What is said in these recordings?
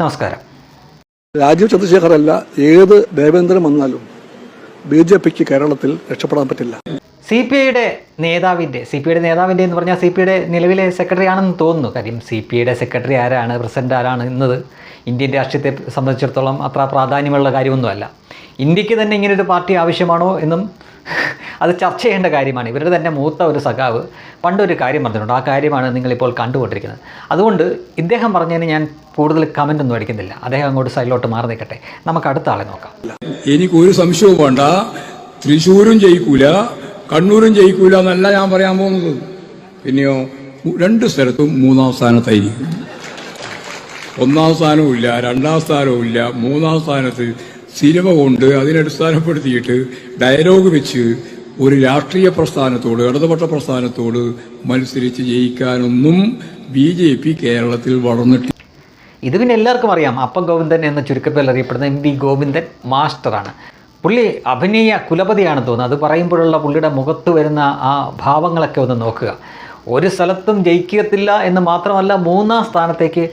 നമസ്കാരം. രാജീവ് ചന്ദ്രശേഖർ അല്ല ഏത് ദേവേന്ദ്രൻ വന്നാലും ബി ജെ പിക്ക് കേരളത്തിൽ രക്ഷപ്പെടാൻ പറ്റില്ല. സി പി ഐയുടെ നേതാവിന്റെ സി പി ഐയുടെ നേതാവിന്റെ എന്ന് പറഞ്ഞാൽ സി പി ഐയുടെ നിലവിലെ സെക്രട്ടറി ആണെന്ന് തോന്നുന്നു. കാര്യം സി പി ഐയുടെ സെക്രട്ടറി ആരാണ് പ്രസിഡന്റ് ആരാണ് എന്നത് ഇന്ത്യൻ രാഷ്ട്രീയത്തെ സംബന്ധിച്ചിടത്തോളം അത്ര പ്രാധാന്യമുള്ള കാര്യമൊന്നുമല്ല. ഇന്ത്യയ്ക്ക് തന്നെ ഇങ്ങനെ ഒരു പാർട്ടി ആവശ്യമാണോ എന്നും അത് ചർച്ച ചെയ്യേണ്ട കാര്യമാണ്. ഇവരുടെ തന്നെ മൂത്ത ഒരു സഖാവ് പണ്ടൊരു കാര്യം പറഞ്ഞിട്ടുണ്ട്. ആ കാര്യമാണ് നിങ്ങളിപ്പോൾ കണ്ടുകൊണ്ടിരിക്കുന്നത്. അതുകൊണ്ട് ഇദ്ദേഹം പറഞ്ഞതിന് ഞാൻ കൂടുതൽ കമന്റ് ഒന്നും അടിക്കുന്നില്ല. അദ്ദേഹം അങ്ങോട്ട് സൈഡിലോട്ട് മാറി നിൽക്കട്ടെ. നമുക്ക് അടുത്ത ആളെ നോക്കാം. എനിക്കൊരു സംശയവും വേണ്ട. തൃശ്ശൂരും ജയിക്കൂല. കണ്ണൂരും ജയിക്കൂല എന്നല്ല ഞാൻ പറയാൻ പോകുന്നത്. പിന്നെയോ രണ്ട് സ്ഥലത്തും മൂന്നാം സ്ഥാനത്തായിരിക്കും. ഒന്നാം സ്ഥാനവും ഇല്ല രണ്ടാം സ്ഥാനവും ഇല്ല മൂന്നാം സ്ഥാനത്ത് സിനിമ കൊണ്ട് അതിനടിസ്ഥാനപ്പെടുത്തിയിട്ട് ഡയലോഗ് വെച്ച് ഒരു രാഷ്ട്രീയ പ്രസ്ഥാനത്തോട് ഇടതുപക്ഷ പ്രസ്ഥാനത്തോട് മത്സരിച്ച് ജയിക്കാനൊന്നും ബി ജെ പി കേരളത്തിൽ വളർന്നിട്ടില്ല. ഇത് പിന്നെ എല്ലാവർക്കും അറിയാം. അപ്പ ഗോവിന്ദൻ എന്ന ചുരുക്കത്തിൽ അറിയപ്പെടുന്ന എം വി ഗോവിന്ദൻ മാസ്റ്ററാണ്. പുള്ളി അഭിനയ കുലപതിയാണ് തോന്നുന്നത് അത് പറയുമ്പോഴുള്ള പുള്ളിയുടെ മുഖത്ത് വരുന്ന ആ ഭാവങ്ങളൊക്കെ ഒന്ന് നോക്കുക. ഒരു സ്ഥലത്തും ജയിക്കത്തില്ല എന്ന് മാത്രമല്ല മൂന്നാം സ്ഥാനത്തേക്ക്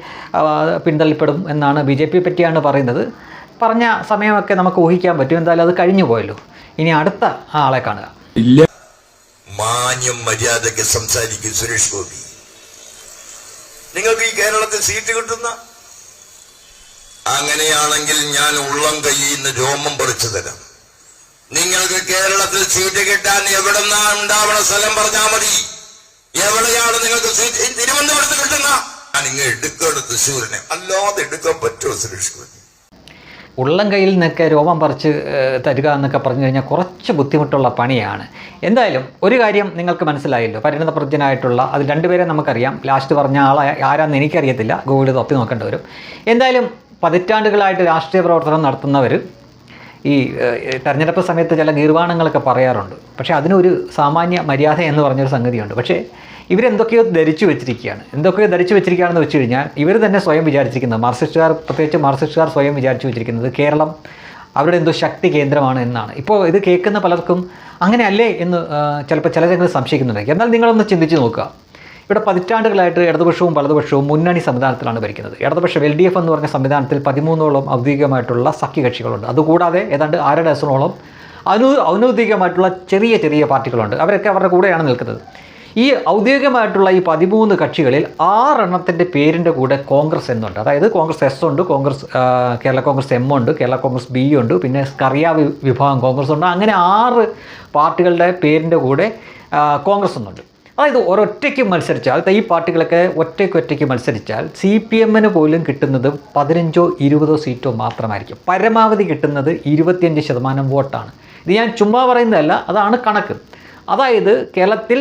പിന്തള്ളപ്പെടും എന്നാണ് ബി ജെ പി പറ്റിയാണ് പറയുന്നത്. പറഞ്ഞ സമയമൊക്കെ നമുക്ക് ഊഹിക്കാൻ പറ്റും. എന്തായാലും അത് കഴിഞ്ഞു പോയല്ലോ ഇനി അടുത്ത ആളെ കാണുക. ഇല്ല. മാന്യം മര്യാദയ്ക്ക് സംസാരിക്കും സുരേഷ് ഗോപി. നിങ്ങൾക്ക് ഈ കേരളത്തിൽ സീറ്റ് കിട്ടുന്ന? അങ്ങനെയാണെങ്കിൽ ഞാൻ ഉള്ളം കയ്യിൽ രോമം പറിച്ചു തരാം. നിങ്ങൾക്ക് കേരളത്തിൽ സീറ്റ് കിട്ടാൻ എവിടെന്നാ ഉണ്ടാവണ സ്ഥലം പറഞ്ഞാൽ മതി. എവിടെയാണ് നിങ്ങൾക്ക് സീറ്റ്? തിരുവനന്തപുരത്ത് കിട്ടുന്ന? ഞാൻ ഇങ്ങ് എടുക്കണം തൃശ്ശൂരിനെ. അല്ലാതെ എടുക്കാൻ പറ്റുമോ സുരേഷ് ഗോപി? ഉള്ളം കയ്യിൽ നിന്നൊക്കെ രോമം പറിച്ച് തരിക എന്നൊക്കെ പറഞ്ഞു കഴിഞ്ഞാൽ കുറച്ച് ബുദ്ധിമുട്ടുള്ള പണിയാണ്. എന്തായാലും ഒരു കാര്യം നിങ്ങൾക്ക് മനസ്സിലായല്ലോ. പരിണതപ്രജ്ഞനായിട്ടുള്ള അത് രണ്ടുപേരെ നമുക്കറിയാം. ലാസ്റ്റ് പറഞ്ഞ ആളെ ആരാന്ന് എനിക്കറിയത്തില്ല. ഗൂഗിൾ തപ്പി നോക്കേണ്ടി വരും. എന്തായാലും പതിറ്റാണ്ടുകളായിട്ട് രാഷ്ട്രീയ പ്രവർത്തനം നടത്തുന്നവർ ഈ തെരഞ്ഞെടുപ്പ് സമയത്ത് ചില നിർവാണങ്ങളൊക്കെ പറയാറുണ്ട്. പക്ഷേ അതിനൊരു സാമാന്യ മര്യാദ എന്ന് പറഞ്ഞൊരു സംഗതിയുണ്ട്. പക്ഷേ ഇവരെന്തൊക്കെയോ ധരിച്ചു വെച്ചിരിക്കുകയാണ്. എന്തൊക്കെയോ ധരിച്ചു വെച്ചിരിക്കുകയാണെന്ന് വെച്ച് കഴിഞ്ഞാൽ ഇവർ തന്നെ സ്വയം വിചാരിച്ചിരിക്കുന്നത് മാർക്സിസ്റ്റുകാർ പ്രത്യേകിച്ച് മാർക്സിസ്റ്റുകാർ സ്വയം വിചാരിച്ചു വെച്ചിരിക്കുന്നത് കേരളം അവരുടെ എന്തോ ശക്തി കേന്ദ്രമാണ് എന്നാണ്. ഇപ്പോൾ ഇത് കേൾക്കുന്ന പലർക്കും അങ്ങനെയല്ലേ എന്ന് ചിലപ്പോൾ ചില സംശയിക്കുന്നുണ്ടെങ്കിൽ എന്നാൽ നിങ്ങളൊന്ന് ചിന്തിച്ച് നോക്കുക. ഇവിടെ പതിറ്റാണ്ടുകളായിട്ട് ഇടതുപക്ഷവും വലതുപക്ഷവും മുന്നണി സംവിധാനത്തിലാണ് ഭരിക്കുന്നത്. ഇടതുപക്ഷം എൽ ഡി എഫ് എന്ന് പറഞ്ഞ സംവിധാനത്തിൽ പതിമൂന്നോളം ഔദ്യോഗികമായിട്ടുള്ള സഖ്യകക്ഷികളുണ്ട്. അതുകൂടാതെ ഏതാണ്ട് ആറ് ഡസനോളം അനു ഔദ്യോഗികമായിട്ടുള്ള ചെറിയ ചെറിയ പാർട്ടികളുണ്ട്. അവരൊക്കെ അവരുടെ കൂടെയാണ് നിൽക്കുന്നത്. ഈ ഔദ്യോഗികമായിട്ടുള്ള ഈ പതിമൂന്ന് കക്ഷികളിൽ ആറെണ്ണത്തിന്റെ പേരിന്റെ കൂടെ കോൺഗ്രസ് എന്നുണ്ട്. അതായത് കോൺഗ്രസ് എസ് ഉണ്ട് കോൺഗ്രസ് കേരള കോൺഗ്രസ് എം ഉണ്ട് കേരള കോൺഗ്രസ് ബി ഉണ്ട് പിന്നെ സ്കറിയ വിഭാഗം കോൺഗ്രസ് ഉണ്ട്. അങ്ങനെ ആറ് പാർട്ടികളുടെ പേരിന്റെ കൂടെ കോൺഗ്രസ് എന്നുണ്ട്. അതായത് ഒരൊറ്റയ്ക്ക് മത്സരിച്ചാൽ ഈ പാർട്ടികളൊക്കെ ഒറ്റയ്ക്ക് ഒറ്റയ്ക്ക് മത്സരിച്ചാൽ സി പി എമ്മിന് പോലും കിട്ടുന്നത് പതിനഞ്ചോ ഇരുപതോ സീറ്റോ മാത്രമായിരിക്കും. പരമാവധി കിട്ടുന്നത് ഇരുപത്തിയഞ്ച് ശതമാനം വോട്ടാണ്. ഇത് ഞാൻ ചുമ്മാ പറയുന്നതല്ല അതാണ് കണക്ക്. അതായത് കേരളത്തിൽ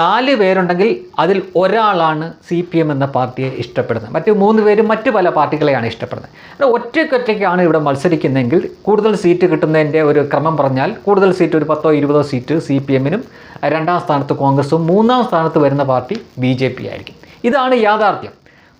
നാല് പേരുണ്ടെങ്കിൽ അതിൽ ഒരാളാണ് സി പി എം എന്ന പാർട്ടിയെ ഇഷ്ടപ്പെടുന്നത്. മറ്റ് മൂന്ന് പേരും മറ്റു പല പാർട്ടികളെയാണ് ഇഷ്ടപ്പെടുന്നത്. ഒറ്റയ്ക്കൊറ്റയ്ക്കാണ് ഇവിടെ മത്സരിക്കുന്നതെങ്കിൽ കൂടുതൽ സീറ്റ് കിട്ടുന്നതിന്റെ ഒരു ക്രമം പറഞ്ഞാൽ കൂടുതൽ സീറ്റ് ഒരു പത്തോ ഇരുപതോ സീറ്റ് സി പി എമ്മിനും രണ്ടാം സ്ഥാനത്ത് കോൺഗ്രസും മൂന്നാം സ്ഥാനത്ത് വരുന്ന പാർട്ടി ബി ജെ പി ആയിരിക്കും. ഇതാണ് യാഥാർത്ഥ്യം.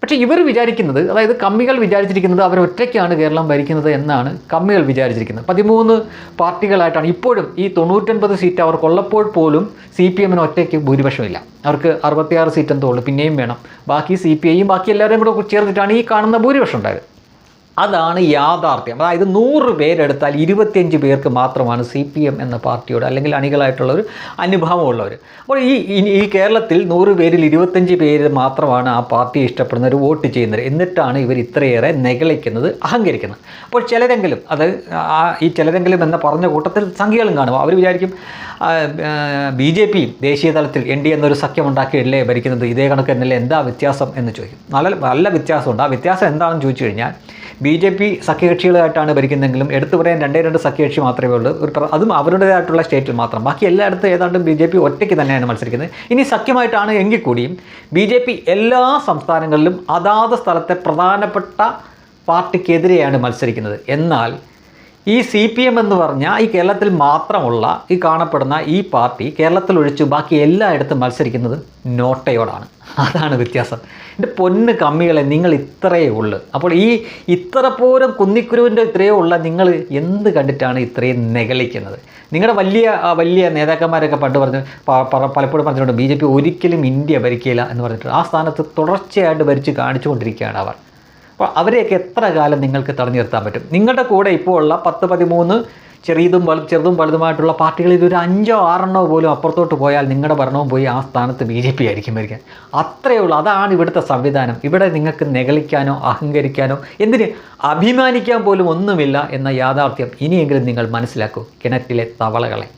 പക്ഷേ ഇവർ വിചാരിക്കുന്നത് അതായത് കമ്മികൾ വിചാരിച്ചിരിക്കുന്നത് അവർ ഒറ്റയ്ക്കാണ് കേരളം ഭരിക്കുന്നത് എന്നാണ് കമ്മികൾ വിചാരിച്ചിരിക്കുന്നത്. പതിമൂന്ന് പാർട്ടികളായിട്ടാണ് ഇപ്പോഴും ഈ തൊണ്ണൂറ്റൊൻപത് സീറ്റ് അവർക്കുള്ളപ്പോൾ പോലും സി പി എമ്മിന് ഒറ്റയ്ക്ക് ഭൂരിപക്ഷമില്ല. അവർക്ക് അറുപത്തിയാറ് സീറ്റ് എന്തോ ഉള്ളൂ പിന്നെയും വേണം. ബാക്കി സി പി ഐയും ബാക്കി എല്ലാവരെയും കൂടെ ചേർന്നിട്ടാണ് ഈ കാണുന്ന ഭൂരിപക്ഷം ഉണ്ടായത്. അതാണ് യാഥാർത്ഥ്യം. അതായത് നൂറ് പേരെടുത്താൽ ഇരുപത്തിയഞ്ച് പേർക്ക് മാത്രമാണ് സി പി എം എന്ന പാർട്ടിയോട് അല്ലെങ്കിൽ അണികളായിട്ടുള്ളൊരു അനുഭവമുള്ളവർ. അപ്പോൾ ഈ ഈ- കേരളത്തിൽ നൂറ് പേരിൽ ഇരുപത്തഞ്ച് പേര് മാത്രമാണ് ആ പാർട്ടിയെ ഇഷ്ടപ്പെടുന്നവർ വോട്ട് ചെയ്യുന്നത്. എന്നിട്ടാണ് ഇവർ ഇത്രയേറെ നെഗളിക്കുന്നത് അഹങ്കരിക്കുന്നത്. അപ്പോൾ ചിലരെങ്കിലും അത് ആ ഈ ചിലരെങ്കിലും എന്ന പറഞ്ഞ കൂട്ടത്തിൽ സംഖ്യകളും കാണും. അവർ വിചാരിക്കും ബി ജെ പി ദേശീയ തലത്തിൽ എൻ ഡി എന്നൊരു സഖ്യമുണ്ടാക്കിയല്ലേ ഭരിക്കുന്നത്? ഇതേ കണക്ക് തന്നെയല്ലേ? എന്താ വ്യത്യാസം എന്ന് ചോദിക്കും. നല്ല നല്ല വ്യത്യാസമുണ്ട്. ആ വ്യത്യാസം എന്താണെന്ന് ചോദിച്ചു കഴിഞ്ഞാൽ ബി ജെ പി സഖ്യകക്ഷികളായിട്ടാണ് ഭരിക്കുന്നതെങ്കിലും എടുത്തു പറയാൻ രണ്ടേ രണ്ട് സഖ്യകക്ഷി മാത്രമേ ഉള്ളൂ. ഒരു അതും അവരുടേതായിട്ടുള്ള സ്റ്റേറ്റിൽ മാത്രം. ബാക്കി എല്ലായിടത്തും ഏതാണ്ടും ബി ജെ പി ഒറ്റയ്ക്ക് തന്നെയാണ് മത്സരിക്കുന്നത്. ഇനി സഖ്യമായിട്ടാണ് എങ്കിൽ കൂടിയും ബി ജെ പി എല്ലാ സംസ്ഥാനങ്ങളിലും അതാത് സ്ഥലത്തെ പ്രധാനപ്പെട്ട പാർട്ടിക്കെതിരെയാണ് മത്സരിക്കുന്നത്. എന്നാൽ ഈ സി പി എം എന്ന് പറഞ്ഞാൽ ഈ കേരളത്തിൽ മാത്രമുള്ള ഈ കാണപ്പെടുന്ന ഈ പാർട്ടി കേരളത്തിൽ ഒഴിച്ചു ബാക്കി എല്ലായിടത്തും മത്സരിക്കുന്നത് നോട്ടയോടാണ്. അതാണ് വ്യത്യാസം. എന്റെ പൊന്ന് കമ്മികളെ നിങ്ങൾ ഇത്രയേ ഉള്ളൂ. അപ്പോൾ ഈ ഇത്ര പോലും കുന്നിക്കുരുവിന്റെ ഇത്രയേ ഉള്ള നിങ്ങൾ എന്ത് കണ്ടിട്ടാണ് ഇത്രയും നികളിക്കുന്നത്? നിങ്ങളുടെ വലിയ വലിയ നേതാക്കന്മാരൊക്കെ പണ്ട് പറഞ്ഞ് പലപ്പോഴും പറഞ്ഞിട്ടുണ്ട് ബി ജെ പി ഒരിക്കലും ഇന്ത്യ ഭരിക്കില്ല എന്ന് പറഞ്ഞിട്ടുണ്ട്. ആ സ്ഥാനത്ത് തുടർച്ചയായിട്ട് ഭരിച്ച് കാണിച്ചുകൊണ്ടിരിക്കുകയാണ് അവർ. അപ്പോൾ അവരെയൊക്കെ എത്ര കാലം നിങ്ങൾക്ക് തടഞ്ഞു നിർത്താൻ പറ്റും? നിങ്ങളുടെ കൂടെ ഇപ്പോൾ ഉള്ള പത്ത് പതിമൂന്ന് ചെറിയതും വലു ചെറുതും വലുതുമായിട്ടുള്ള പാർട്ടികളിൽ ഒരു അഞ്ചോ ആറെണ്ണോ പോലും അപ്പുറത്തോട്ട് പോയാൽ നിങ്ങളുടെ ഭരണവും പോയി ആ സ്ഥാനത്ത് ബി ജെ പി ആയിരിക്കും വരിക്കാൻ അത്രയേ ഉള്ളൂ. അതാണ് ഇവിടുത്തെ സംവിധാനം. ഇവിടെ നിങ്ങൾക്ക് നെകളിക്കാനോ അഹങ്കരിക്കാനോ എന്തിന് അഭിമാനിക്കാൻ പോലും ഒന്നുമില്ല എന്ന യാഥാർത്ഥ്യം ഇനിയെങ്കിലും നിങ്ങൾ മനസ്സിലാക്കൂ. കിണറ്റിലെ തവളകളെ.